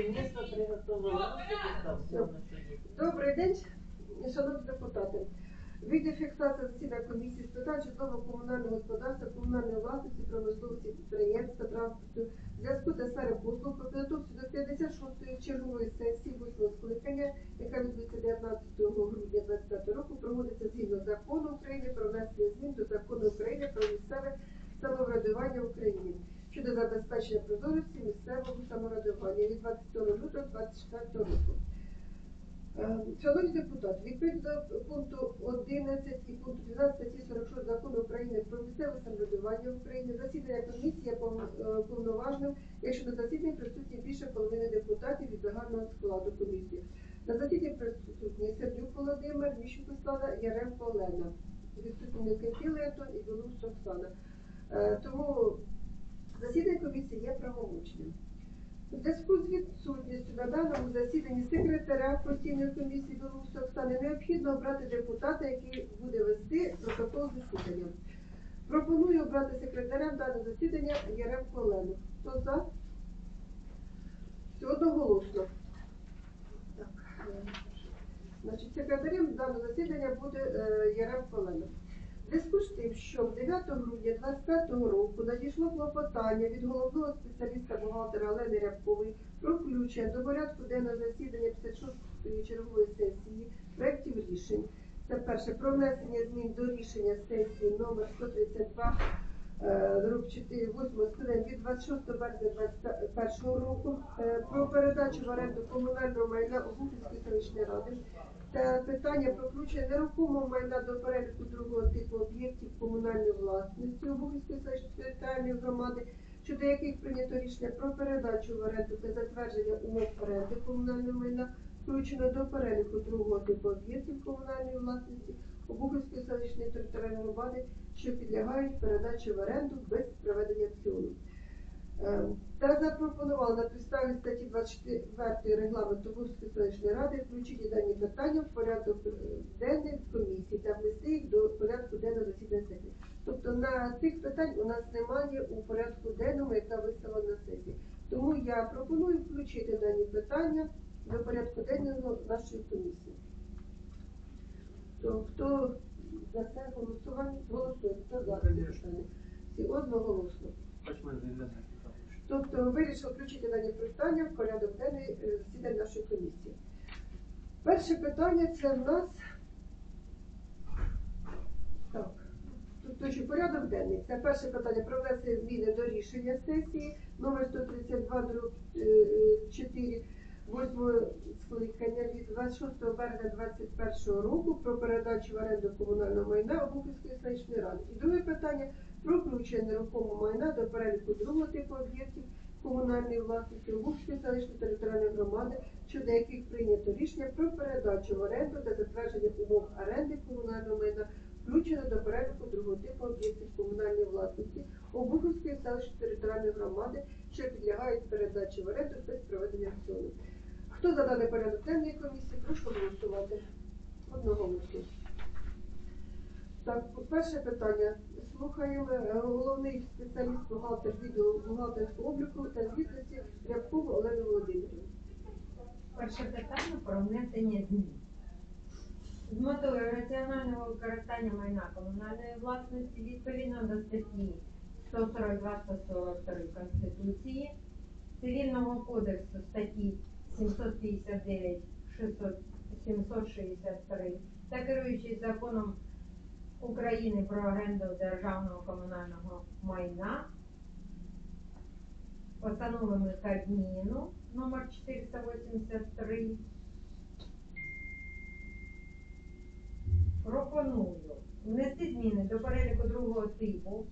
Керівництво приготувало. Все. Добрий день, шановні депутати. Відео фіксація засідання комісії з питань житлово-комунального господарства, комунальної власності, промисловості, підприємства, транспорту, зв'язку та сфери послуг по підготовці до 56-ї чергової сесії 8 скликання, яка відбудеться 19 грудня 2025 року, проводиться згідно закону України про внесення змін до закону України про місцеве самоврядування в Україні щодо забезпечення прозорості місцевого самоврядування від 22 лютого 2024 року. Е, Шановні депутати, відповідно до пункту 11 і пункту 12 статті 46 закону України про місцеве самоврядування в Україні засідання комісії є е, повноважним, якщо на засіданні присутні більше половини депутатів від загального складу комісії. На засіданні присутні Сердюк Володимир, Міщук Слава, Яремко Олена. Відсутні Никиті і Білус Оксана. Е, Тому засідання комісії є правомочним. У зв'язку з відсутністю на даному засіданні секретаря постійної комісії Білорусі Оксани необхідно обрати депутата, який буде вести протокол засідання. Пропоную обрати секретарем даного засідання Яремко Олену. Хто за? Все одноголосно. Е, значить, секретарем даного засідання буде е, Яремко Олена. В зв'язку з тим, що 9 грудня 2025 року надійшло клопотання від головного спеціаліста бухгалтера Олени Рябкової про включення до порядку денного засідання 56-ї чергової сесії проєктів рішень. Це перше про внесення змін до рішення сесії номер 132 е, дроб 4 8 скликання від 26 березня 2021 року е, про передачу в оренду комунального майна Обухівської селищної ради та питання про включення нерухомого майна до переліку другого типу об'єктів комунальної власності селищної територіальної громади, щодо яких прийнято рішення про передачу в оренду та затвердження умов оренди комунального майна, включено до переліку другого типу об'єктів комунальної власності Обухівської селищної територіальної громади, що підлягають передачі в оренду без проведення аукціону. Е, Та запропонував на підставі статті 24 регламенту Бузької селищної ради включити дані питання в порядок е, денний комісії та внести їх до порядку денного засідання сесії. Тобто на цих питань у нас немає у порядку денному, яка виставлена на сесії. Тому я пропоную включити дані питання до порядку денного нашої комісії. То хто за це голосування? Голосує. Хто за це питання? Всі одноголосно. Тобто вирішив включити дані питання в порядок денний е, засідань нашої комісії. Перше питання це в нас так. Тобто, порядок денний. Це перше питання про внесення зміни до рішення сесії номер 132 4 8 скликання від 26 березня 2021 року про передачу в оренду комунального майна Обухівської селищної ради. І друге питання про включення нерухомого майна до переліку другого типу об'єктів комунальної власності Лугської селищної територіальної громади, щодо яких прийнято рішення про передачу в оренду та затвердження умов оренди комунального майна, включено до переліку другого типу об'єктів комунальної власності Обухівської селищної територіальної громади, що підлягають передачі в оренду без проведення за порядок денний комісії, прошу голосувати. Одного голосу. Так, перше питання. Слухаємо е, головний спеціаліст бухгалтер відділу бухгалтерського обліку та звітності Рябкову Олену Володимирівну. Перше питання про внесення змін. З метою раціонального використання майна комунальної власності відповідно до статті 142-143 Конституції, Цивільного кодексу статті 759 600 763 та керуючись законом України про оренду державного комунального майна, постановами Кабміну номер 483 пропоную внести зміни до переліку другого типу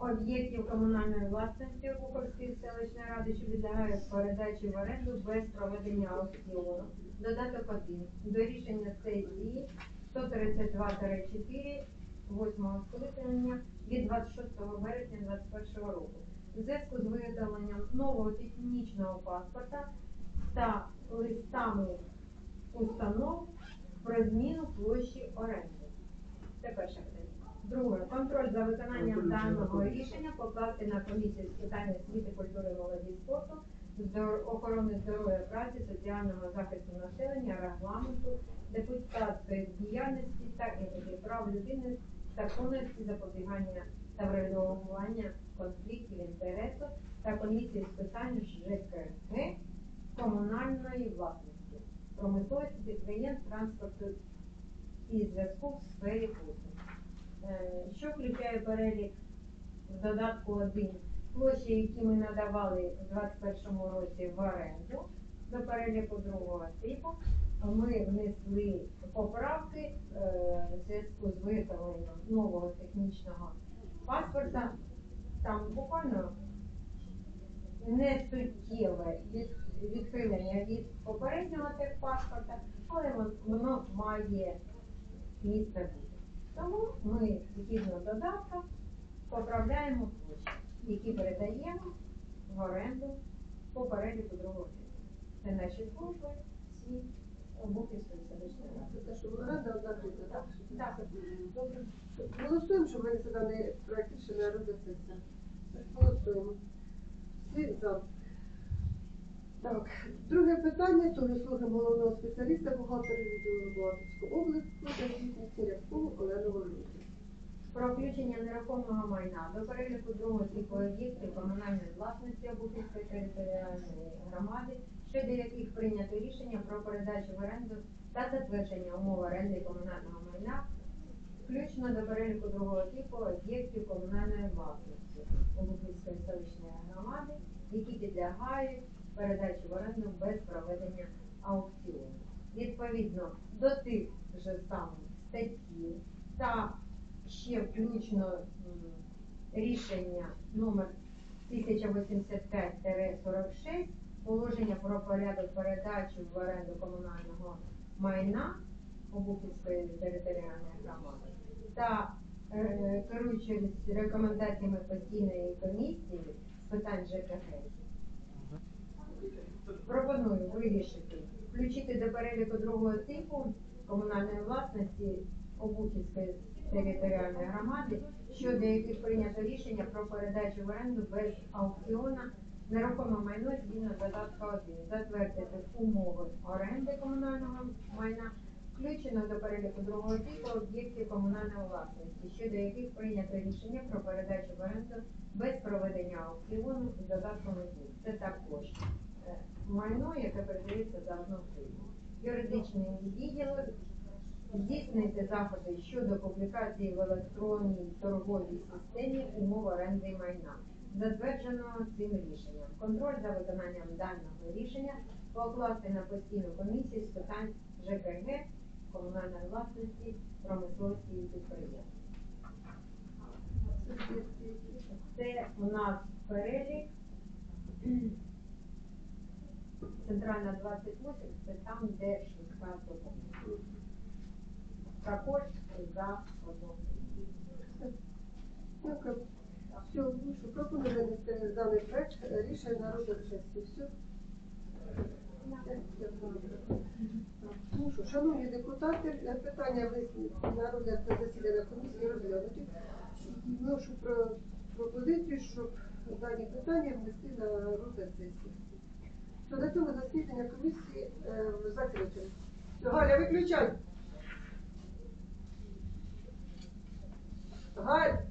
об'єктів комунальної власності Буховської селищної ради, що підлягають передачі в оренду без проведення аукціону. Додаток 1 до рішення сесії 132-4 8 скликання від 26 березня 2021 року у зв'язку з виготовленням нового технічного паспорта та листами установ про зміну площі оренди. Це перше питання. Друге, контроль за виконанням даного рішення покласти на комісію з питань освіти, культури, молоді спорту охорони здоров'я праці, соціального захисту населення, регламенту, депутатської діяльності та етики, прав людини, законності запобігання та врегулювання конфліктів інтересу та комісії з питань ЖКГ комунальної власності, промисловості, підприємств, транспорту і зв'язку в сфері послуг. Е, Що включає перелік в додатку 1 площі, які ми надавали у 2021 році в оренду до переліку другого типу. Ми внесли поправки е, в зв'язку з виготовленням нового технічного паспорта. Там буквально не суттєве від, відхилення від попереднього техпаспорта, але воно має місце бути. Тому ми згідно додатка поправляємо площі, які передаємо в оренду по переліку другого типу. Це наші служби, всі Бухівської селищної ради. Це те, що одна гривня, так? Так. Добре. Голосуємо, щоб винести даний проект рішення розгляд. Голосуємо. Всі за. Так, друге питання, то ми головного спеціаліста бухгалтера відділу Бухгалтерської області та Рябкову Олену Володимирівну. Про включення нерухомого майна до переліку другого типу об'єктів комунальної власності Обухівської територіальної громади, щодо яких прийнято рішення про передачу в оренду та затвердження умов оренди комунального майна, включно до переліку другого типу об'єктів комунальної власності Обухівської селищної громади, які підлягають передачі в оренду без проведення аукціону. Відповідно до тих же самих статтів та ще включно рішення номер 1085-46 положення про порядок передачі в оренду комунального майна Обухівської територіальної громади та е, керуючись рекомендаціями постійної комісії з питань ЖКГ, пропоную вирішити включити до переліку другого типу комунальної власності Обухівської територіальної громади, щодо яких прийнято рішення про передачу в оренду без аукціона нерухоме майно згідно додатка 1, затвердити умови оренди комунального майна, включено до переліку другого типу об'єктів комунальної власності, щодо яких прийнято рішення про передачу в оренду без проведення аукціону з додатком 1. Це також майно, яке передається за одну гривню. Юридичний відділ здійснити заходи щодо публікації в електронній торговій системі умов оренди майна, затвердженого цим рішенням. Контроль за виконанням даного рішення покласти на постійну комісію з питань ЖКГ, комунальної власності, промисловості і підприємств. Це у нас перелік. Центральна 28, це там, де швидка допомога. Також за одну. Дякую. Все, ну що, пропоную винести даний проект рішення на розгляд сесії. Все. Дякую. Ну шановні депутати, е, питання на розгляд засідання комісії розглянуті. Вношу про пропозицію, щоб дані питання внести на розгляд сесії. То на цьому засідання комісії е, закрите. Галя, виключай. Галь!